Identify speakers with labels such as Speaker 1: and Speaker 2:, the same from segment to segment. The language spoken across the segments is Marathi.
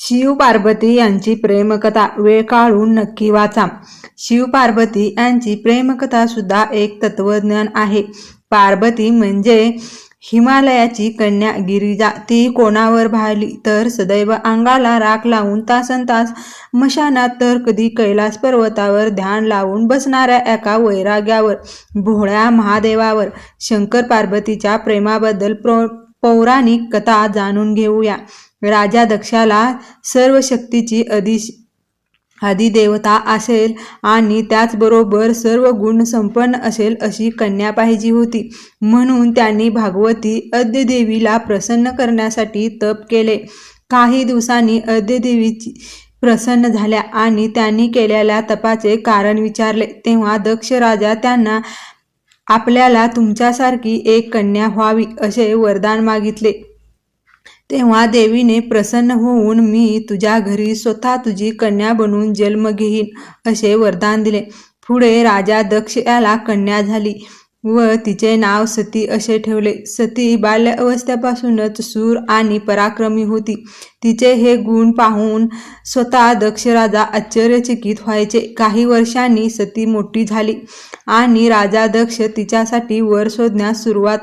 Speaker 1: शिव पार्वती यांची प्रेमकथा वेळ काढून नक्की वाचा. शिव पार्वती यांची प्रेमकथा सुद्धा एक तत्वज्ञान आहे. पार्वती म्हणजे हिमालयाची कन्या गिरिजा. ती कोणावर भाली? तर सदैव अंगाला राख लावून तासन तास मशानात तर कधी कैलास पर्वतावर ध्यान लावून बसणाऱ्या एका वैराग्यावर भोळ्या महादेवावर. शंकर पार्वतीच्या प्रेमाबद्दल प्रो पौराणिक कथा जाणून घेऊया. राजा दक्षाला सर्व शक्तीची अधिश आदिदेवता असेल आणि त्याचबरोबर सर्व गुण संपन्न असेल अशी कन्या पाहिजे होती. म्हणून त्यांनी भागवती अद्यदेवीला प्रसन्न करण्यासाठी तप केले. काही दिवसांनी अद्यदेवीची प्रसन्न झाल्या आणि त्यांनी केलेल्या तपाचे कारण विचारले. तेव्हा दक्ष राजा त्यांना आपल्याला तुमच्यासारखी एक कन्या व्हावी असे वरदान मागितले. तेव्हा देवीने प्रसन्न होऊन मी तुझ्या घरी स्वतः तुझी कन्या बनून जन्म घेईन असे वरदान दिले. पुढे राजा दक्ष याला कन्या झाली व तिचे नाव सती असे ठेवले. सती बाल्य अवस्थेपासूनच सूर आणि पराक्रमी होती. तिचे हे गुण पाहून स्वतः दक्ष राजा आश्चर्यचकित व्हायचे. काही वर्षांनी सती मोठी झाली आणि राजा दक्ष तिच्यासाठी वर शोधण्यास सुरुवात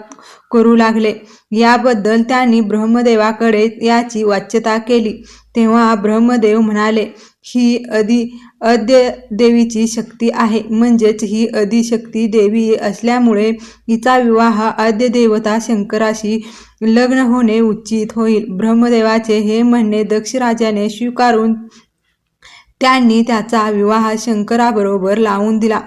Speaker 1: करू लागले. याबद्दल त्यांनी ब्रह्मदेवाकडे याची वाच्यता केली. तेव्हा ब्रह्मदेव म्हणाले ही अधि अद्य देवीची शक्ती आहे. म्हणजेच ही अधिशक्ती देवी असल्यामुळे हिचा विवाह आद्यदेवता शंकराशी लग्न होणे उचित होईल. ब्रह्मदेवाचे हे म्हणणे दक्षराजाने स्वीकारून त्यांनी त्याचा विवाह शंकराबरोबर लावून दिला.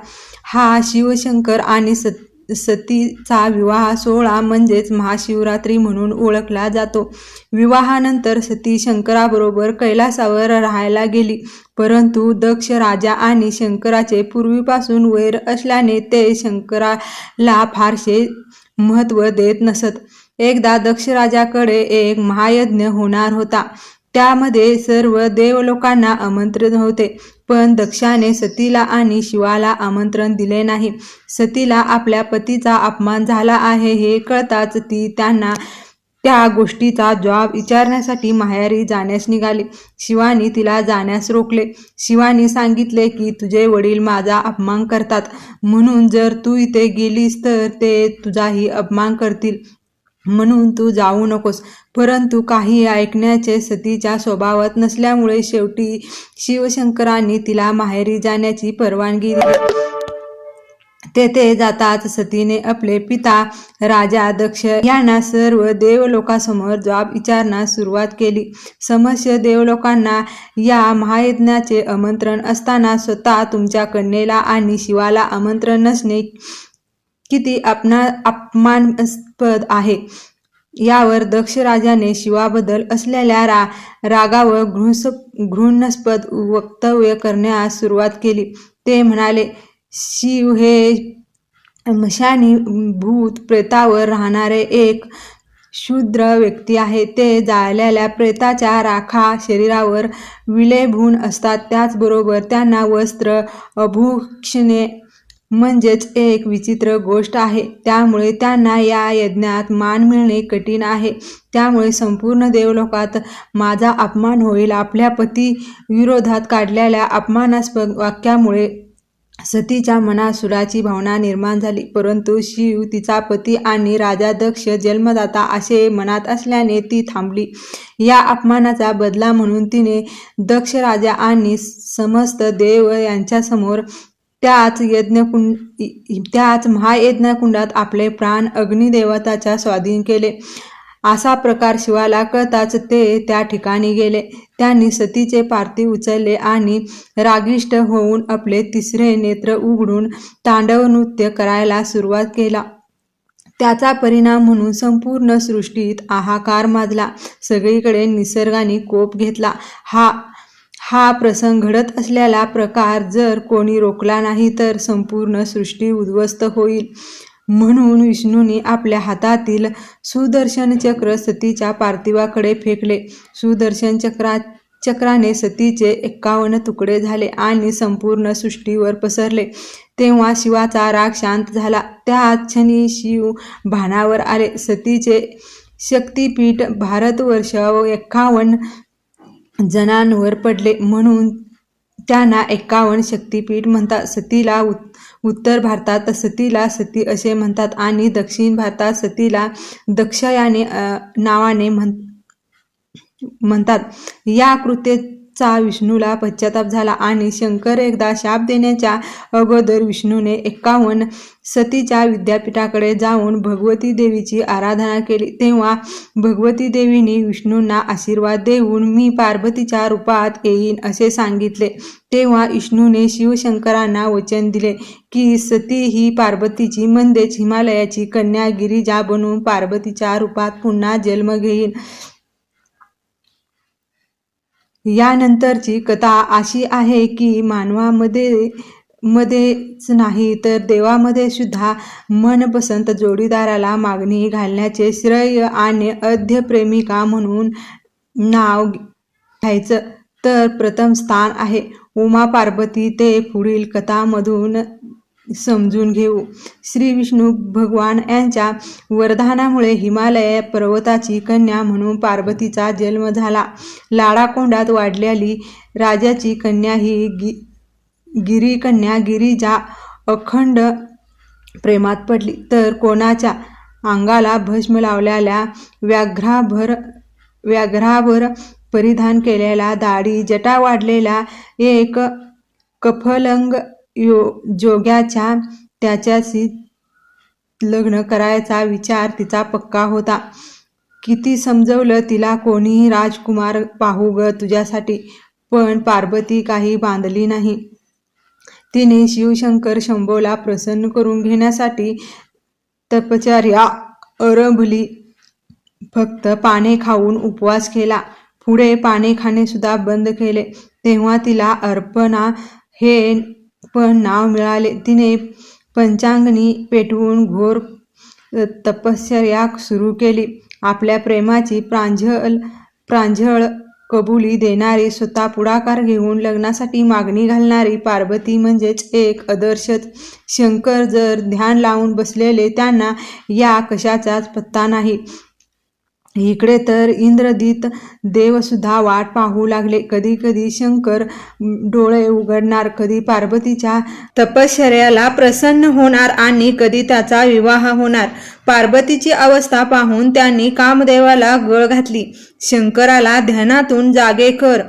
Speaker 1: हा शिवशंकर आणि सत्य सतीचा विवाह सोहळा म्हणजेच महाशिवरात्री म्हणून ओळखला जातो. विवाहानंतर सती शंकराबरोबर कैलासावर राहायला गेली. परंतु दक्ष राजा आणि शंकराचे पूर्वीपासून वैर असल्याने ते शंकराला फारसे महत्त्व देत नसत. एकदा दक्ष राजाकडे एक महायज्ञ होणार होता. त्यामध्ये सर्व देवलोकांना आमंत्रित होते. पण दक्षाने सतीला आणि शिवाला आमंत्रण दिले नाही. सतीला आपल्या पतीचा अपमान झाला आहे हे कळताच ती त्यांना त्या गोष्टीचा जवाब विचारण्यासाठी माहेरी जाण्यास निघाली. शिवानी तिला जाण्यास रोखले. शिवानी सांगितले की तुझे वडील माझा अपमान करतात. म्हणून जर तू इथे गेलीस तर ते तुझाही अपमान करतील. म्हणून तू जाऊ नकोस. परंतु काही ऐकण्याचे सतीच्या स्वभावात नसल्यामुळे शेवटी शिवशंकरांनी तिला माहेरी जाण्याची परवानगी दिली. तेथे जाताच सतीने आपले पिता राजा दक्ष यांना सर्व देवलोकासमोर जबाब विचारण्यास सुरुवात केली. समस्य देवलोकांना या महायज्ञाचे आमंत्रण असताना स्वतः तुमच्या कन्येला आणि शिवाला आमंत्रण नसणे किती अपना पद आहे. यावर दक्ष राजाने शिवाबद्दल असलेल्या रा रागावर घृस घृणास्पद वक्तव्य करण्यास सुरुवात केली. ते म्हणाले शिव हे मशानी भूत प्रेतावर राहणारे एक शूद्र व्यक्ती आहे. ते जाळलेल्या प्रेताच्या राखा शरीरावर विलेभून असतात. त्याचबरोबर त्यांना वस्त्र अभूक्षणे म्हणजेच एक विचित्र गोष्ट आहे. त्यामुळे त्यांना या यज्ञात मान मिळणे कठीण आहे. त्यामुळे संपूर्ण देवलोकात माझा अपमान होईल. आपल्या पती विरोधात काढलेल्या अपमानास्पद वाक्यामुळे सतीच्या मनात सुराची भावना निर्माण झाली. परंतु शिव तिचा पती आणि राजा दक्ष जन्मदाता असे मनात असल्याने ती थांबली. या अपमानाचा बदला म्हणून तिने दक्ष राजा आणि समस्त देव यांच्यासमोर त्याच यज्ञकुंड त्याच महायज्ञकुंडात आपले प्राण अग्निदेवताच्या स्वाधीन केले. असा प्रकार शिवाला कळताच ते त्या ठिकाणी गेले. त्यांनी सतीचे पार्थिव उचलले आणि रागिष्ट होऊन आपले तिसरे नेत्र उघडून तांडव नृत्य करायला सुरुवात केला. त्याचा परिणाम म्हणून संपूर्ण सृष्टीत हाहाकार माजला. सगळीकडे निसर्गाने कोप घेतला. हा हा प्रसंग घडत असलेला प्रकार जर कोणी रोखला नाही तर संपूर्ण सृष्टी उद्ध्वस्त होईल. म्हणून विष्णूने आपल्या हातातील सुदर्शन चक्र सतीच्या पार्थिवाकडे फेकले. सुदर्शन चक्रा चक्राने सतीचे एक्कावन्न तुकडे झाले आणि संपूर्ण सृष्टीवर पसरले. तेव्हा शिवाचा राग शांत झाला. त्या क्षणी शिव भानावर आले. सतीचे शक्तीपीठ भारतवर्ष एक्कावन्न जनांवर पडले म्हणून त्यांना एक्कावन्न शक्तिपीठ म्हणतात. सतीला उत उत्तर भारतात सतीला सती असे म्हणतात आणि दक्षिण भारतात सतीला दक्षयाने नावाने म्हण म्हणतात. या चा विष्णूला पश्चाताप झाला आणि शंकर एकदा शाप देण्याच्या अगोदर विष्णूने एक्कावन्न सतीच्या विद्यापीठाकडे जाऊन भगवती देवीची आराधना केली. तेव्हा भगवती देवीने विष्णूंना आशीर्वाद देऊन मी पार्वतीच्या रूपात येईन असे सांगितले. तेव्हा विष्णूने शिवशंकरांना वचन दिले की सती ही पार्वतीची म्हणजेच हिमालयाची कन्या गिरिजा बनून पार्वतीच्या रूपात पुन्हा जन्म घेईन. यानंतरची कथा अशी आहे की मानवामध्ये मध्येच नाही तर देवामध्ये सुद्धा मनपसंत जोडीदाराला मागणी घालण्याचे श्रेय आणि अध्य प्रेमिका म्हणून नाव घ्यायचं तर प्रथम स्थान आहे. उमा पार्वती ते पुढील कथामधून समजून घेऊ. श्री विष्णू भगवान यांच्या वरदानामुळे हिमालय पर्वताची कन्या म्हणून पार्वतीचा जन्म झाला. लाडाकोंडात वाढलेली राजाची कन्या ही गि गिरीकन्या गिरीजा अखंड प्रेमात पडली. तर कोणाच्या अंगाला भस्म लावलेल्या व्याघ्राभर व्याघ्राभर परिधान केलेला दाढी जटा वाढलेला एक कफलंग यो जोग्याच्या त्याच्याशी लग्न करायचा विचार तिचा पक्का होता. किती समजवलं तिला कोणीही राजकुमार पाहू ग तुझ्यासाठी पण पार्वती काही बांधली नाही. तिने शिवशंकर शंभोला प्रसन्न करून घेण्यासाठी तपचार्या आरंभली फक्त पाने खाऊन उपवास केला. पुढे पाने खाणे सुद्धा बंद केले. तेव्हा तिला अर्पणा हे पण नाव मिळाले तिने. पंचांगणी पेटवून घोर तपश्चर्या सुरू केली. आपल्या प्रेमाची प्रांजळ प्रांजळ कबुली देणारी स्वतः पुढाकार घेऊन लग्नासाठी मागणी घालणारी पार्वती म्हणजेच एक आदर्शच शंकर जर ध्यान लावून बसलेले त्यांना या कशाचाच पत्ता नाही. इकडे तर इंद्रदित देवसुद्धा वाट पाहू लागले. कधी कधी शंकर डोळे उघडणार कधी पार्वतीच्या तपश्चर्याला प्रसन्न होणार आणि कधी त्याचा विवाह होणार. पार्वतीची अवस्था पाहून त्यांनी कामदेवाला गळ घातली. शंकराला ध्यानातून जागे कर.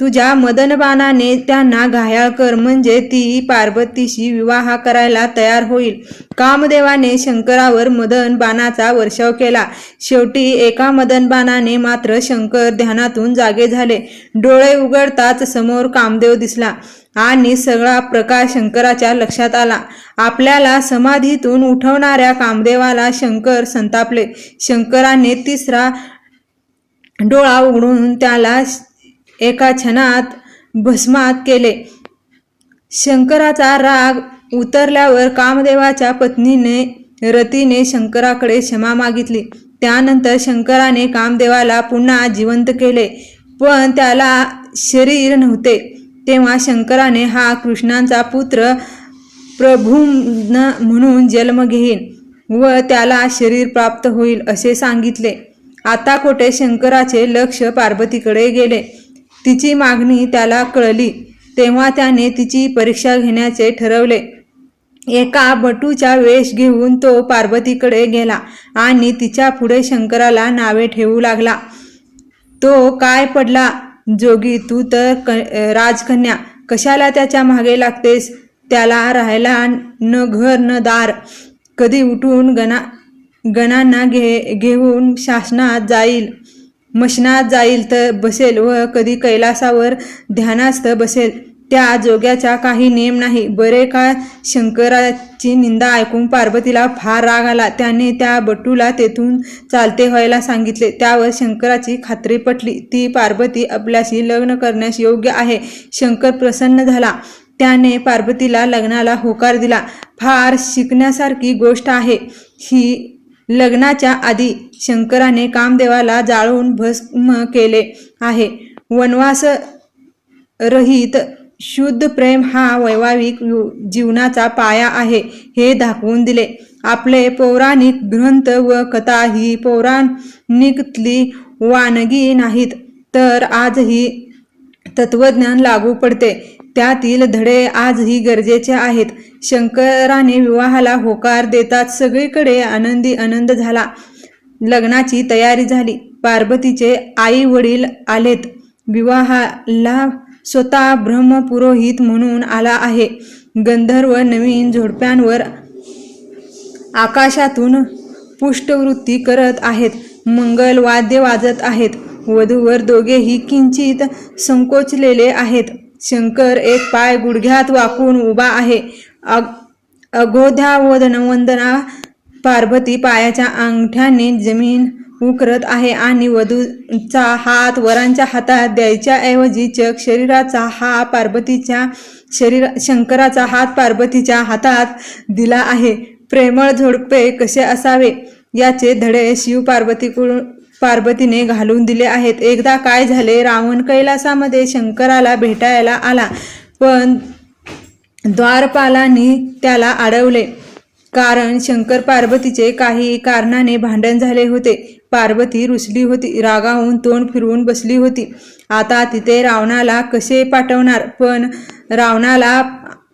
Speaker 1: तुझ्या मदनबाणाने त्यांना घायाळ कर म्हणजे ती पार्वतीशी विवाह करायला तयार होईल. कामदेवाने शंकरावर मदन बाणाचा वर्षाव केला. शेवटी एका मदनबाणाने मात्र शंकर ध्यानातून जागे झाले. डोळे उघडताच समोर कामदेव दिसला आणि सगळा प्रकार शंकराच्या लक्षात आला. आपल्याला समाधीतून उठवणाऱ्या कामदेवाला शंकर संतापले. शंकराने तिसरा डोळा उघडून त्याला एका क्षणात भस्मात केले. शंकराचा राग उतरल्यावर कामदेवाच्या पत्नीने रतीने शंकराकडे क्षमा मागितली. त्यानंतर शंकराने कामदेवाला पुन्हा जिवंत केले पण त्याला शरीर नव्हते. तेव्हा शंकराने हा कृष्णांचा पुत्र प्रभुम्न म्हणून जन्म घेईन व त्याला शरीर प्राप्त होईल असे सांगितले. आता कोठे शंकराचे लक्ष पार्वतीकडे गेले. तिची मागणी त्याला कळली. तेव्हा त्याने तिची परीक्षा घेण्याचे ठरवले. एका बटूचा वेश घेऊन तो पार्वतीकडे गेला आणि तिच्या पुढे शंकराला नावे ठेवू लागला. तो काय पडला? जोगी तू तर क राजकन्या. कशाला त्याच्यामागे लागतेस? त्याला राहायला न घर न दार. कधी उठून गणा गणांना घे घेऊन शासनात जाईल. मशनात जाईल तर बसेल व कधी कैलासावर ध्यानास्थ बसेल. त्या जोग्याचा काही नेम नाही. बरे काळ शंकराची निंदा ऐकून पार्वतीला फार राग आला. त्याने त्या बटूला तेथून चालते व्हायला सांगितले. त्यावर शंकराची खात्री पटली. ती पार्वती आपल्याशी लग्न करण्यास योग्य आहे. शंकर प्रसन्न झाला. त्याने पार्वतीला लग्नाला होकार दिला. फार शिकण्यासारखी गोष्ट आहे. ही लग्नाच्या आधी शंकराने कामदेवाला जाळून भस्म केले आहे. वनवास रहित शुद्ध प्रेम हा वैवाहिक जीवनाचा पाया आहे हे दाखवून दिले. आपले पौराणिक ग्रंथ व कथा ही पौराणिकतली वानगी नाहीत तर आजही तत्वज्ञान लागू पडते. त्यातील धडे आजही गरजेचे आहेत. शंकराने विवाहाला होकार देतात सगळीकडे आनंदी आनंद झाला. लग्नाची तयारी झाली. पार्वतीचे आई वडील आलेत. विवाहाला स्वतः ब्रह्मपुरोहित म्हणून आला आहे. गंधर्व नवीन झोडप्यांवर आकाशातून पुष्टवृत्ती करत आहेत. मंगल वाद्य वाजत आहेत. वधूवर दोघेही किंचित संकोचलेले आहेत. शंकर एक पाय गुडघ्यात वाकून उभा आहे. अग अगोध्या व धनवंदना पार्वती पायाच्या अंगठ्याने जमीन उकरत आहे आणि वधूचा हात वरांच्या हातात द्यायच्याऐवजी चक शरीराचा हा पार्वतीच्या शरीर शंकराचा हात पार्वतीच्या हातात दिला आहे. प्रेमळ झोडपे कसे असावे? याचे धडे शिव पार्वतीकडून पार्वतीने घालून दिले आहेत. एकदा काय झाले? रावण कैलासामध्ये शंकराला भेटायला आला. पण द्वारपालांनी त्याला अडवले. कारण शंकर पार्वतीचे काही कारणाने भांडण झाले होते. पार्वती रुसली होती. रागावून तोंड फिरवून बसली होती. आता तिथे रावणाला कसे पाठवणार? पण रावणाला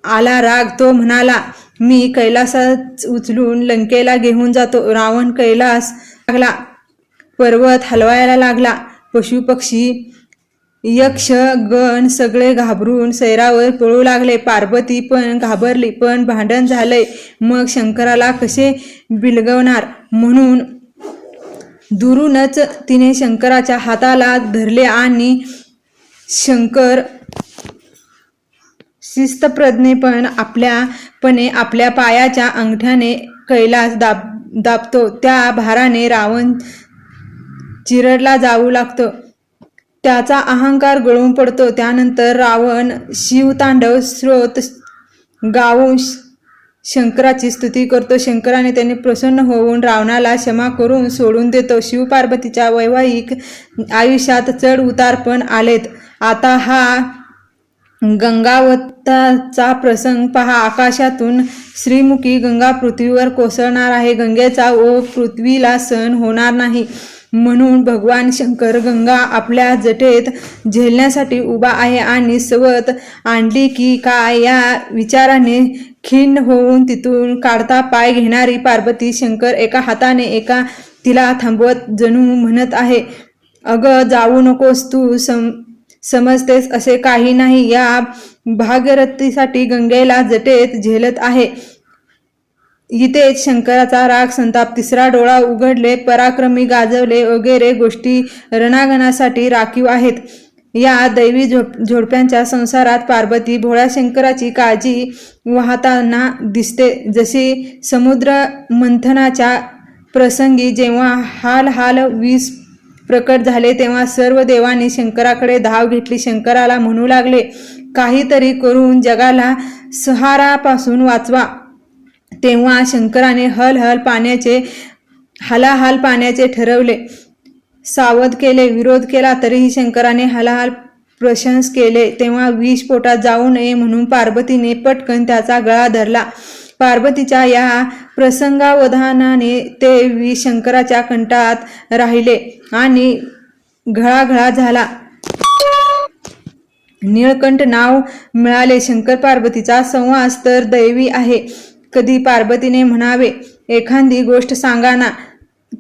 Speaker 1: आला राग. तो म्हणाला मी कैलासाच उचलून लंकेला घेऊन जातो. रावण कैलास लागला. पर्वत हलवायला लागला. पशुपक्षी यक्ष गण सगळे घाबरून सैरावर पळू लागले. पार्वती पण घाबरली पण भांडण झालंय. मग शंकराला कसे बिलगवणार? म्हणून दुरूनच तिने शंकराच्या हाताला धरले आणि शंकर शिस्तप्रज्ञेपण आपल्यापणे आपल्या पायाच्या अंगठ्याने कैलास दाब दाबतो. त्या भाराने रावण चिरडला जाऊ लागतं. त्याचा अहंकार गळून पडतो. त्यानंतर रावण शिवतांडव स्रोत गाऊन श- शंकराची स्तुती करतो. शंकराने त्याने प्रसन्न होऊन रावणाला क्षमा करून सोडून देतो. शिवपार्वतीच्या वैवाहिक आयुष्यात चढ उतार पण आलेत. आता हा गंगावताचा प्रसंग पहा. आकाशातून श्रीमुखी गंगा पृथ्वीवर कोसळणार आहे. गंगेचा ओघ पृथ्वीला सहन होणार नाही. म्हणून भगवान शंकर गंगा आपल्या जटेत झेलण्यासाठी उभा आहे आणि सवत आणली की काय या विचाराने खिन्न होऊन तिथून काढता पाय घेणारी पार्वती शंकर एका हाताने एका तिला थांबवत जणू म्हणत आहे अगं जाऊ नकोस तू सम समजतेस असे काही नाही. या भागीरथीसाठी गंगेला जटेत झेलत आहे. इथेच शंकराचा राग संताप. तिसरा डोळा उघडले पराक्रमी गाजवले वगैरे गोष्टी रणागणासाठी राखीव आहेत. या दैवी झोप झोडप्यांच्या संसारात पार्वती भोळ्या शंकराची काळजी वाहताना दिसते. जशी समुद्र मंथनाच्या प्रसंगी जेव्हा हाल हाल वीस प्रकट झाले तेव्हा सर्व देवांनी शंकराकडे धाव घेतली. शंकराला म्हणू लागले काहीतरी करून जगाला सहारापासून वाचवा. तेव्हा शंकराने हल हल पाण्याचे हलाहाल पाण्याचे ठरवले. सावध केले विरोध केला तरीही शंकराने हलाहाल प्रशंस केले. तेव्हा विष पोटात जाऊ नये म्हणून पार्वतीने पटकन त्याचा गळा धरला. पार्वतीच्या या प्रसंगावधानाने ते विष शंकराच्या कंठात राहिले आणि घळाघळा झाला. निळकंठ नाव मिळाले. शंकर पार्वतीचा संवास तर दैवी आहे. कधी पार्वतीने म्हणावे एखादी गोष्ट सांगा ना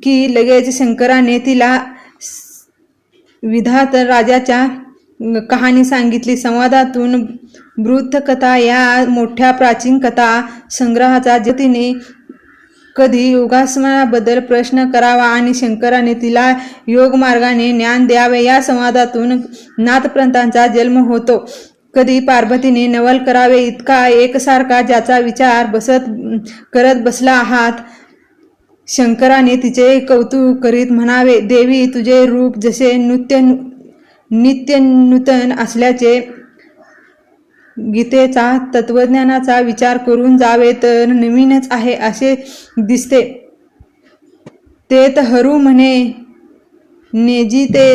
Speaker 1: की लगेच शंकराने तिला विधात राजाच्या कहाणी सांगितली. संवादातून वृत्तकथा या मोठ्या प्राचीन कथा संग्रहाचा जतीने कधी योगासनाबद्दल प्रश्न करावा आणि शंकराने तिला योग मार्गाने ज्ञान द्यावे या संवादातून नाथप्रंतांचा जन्म होतो. कधी पार्वतीने नवल करावे इतका एकसारखा ज्याचा विचार बसत करत बसला आहात. शंकराने तिचे कौतुक करीत म्हणावे देवी तुझे रूप जसे नृत्य नित्य नूतन असल्याचे गीतेचा तत्वज्ञानाचा विचार करून जावे तर नवीनच आहे असे दिसते. ते हरू म्हणे नेजी ते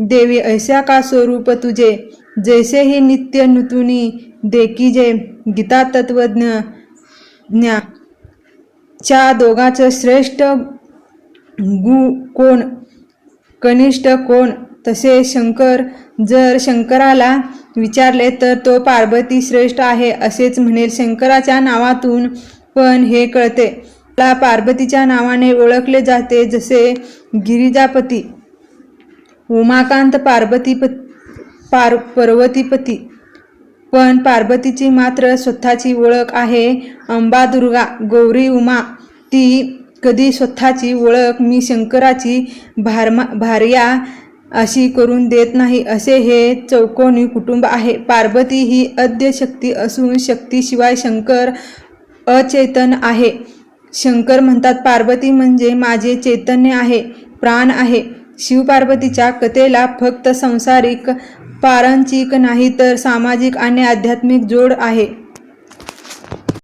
Speaker 1: देवी ऐशा का स्वरूप तुझे? जैसे ही नित्य नूतनी देखी जे गीता तत्वज्ञ ज्ञा च्या दोघांचं श्रेष्ठ गु कोण कनिष्ठ कोण? तसे शंकर जर शंकराला विचारले तर तो पार्वती श्रेष्ठ आहे असेच म्हणेल शंकराच्या नावातून पण हे कळते. ला पार्वतीच्या नावाने ओळखले जाते जसे गिरिजापती उमाकांत पार्वतीपती पार पर्वतीपती. पण पार्वतीची मात्र स्वतःची ओळख आहे अंबादुर्गा गौरी उमा. ती कधी स्वतःची ओळख मी शंकराची भारमा भार्या अशी करून देत नाही असे हे चौकोनी कुटुंब आहे. पार्वती ही अद्य शक्ती असून शक्तीशिवाय शंकर अचेतन आहे. शंकर म्हणतात पार्वती म्हणजे माझे चैतन्य आहे प्राण आहे. शिवपार्वतीच्या कथेला फक्त संसारिक पारंचिक नाही तर सामाजिक आणि आध्यात्मिक जोड आहे.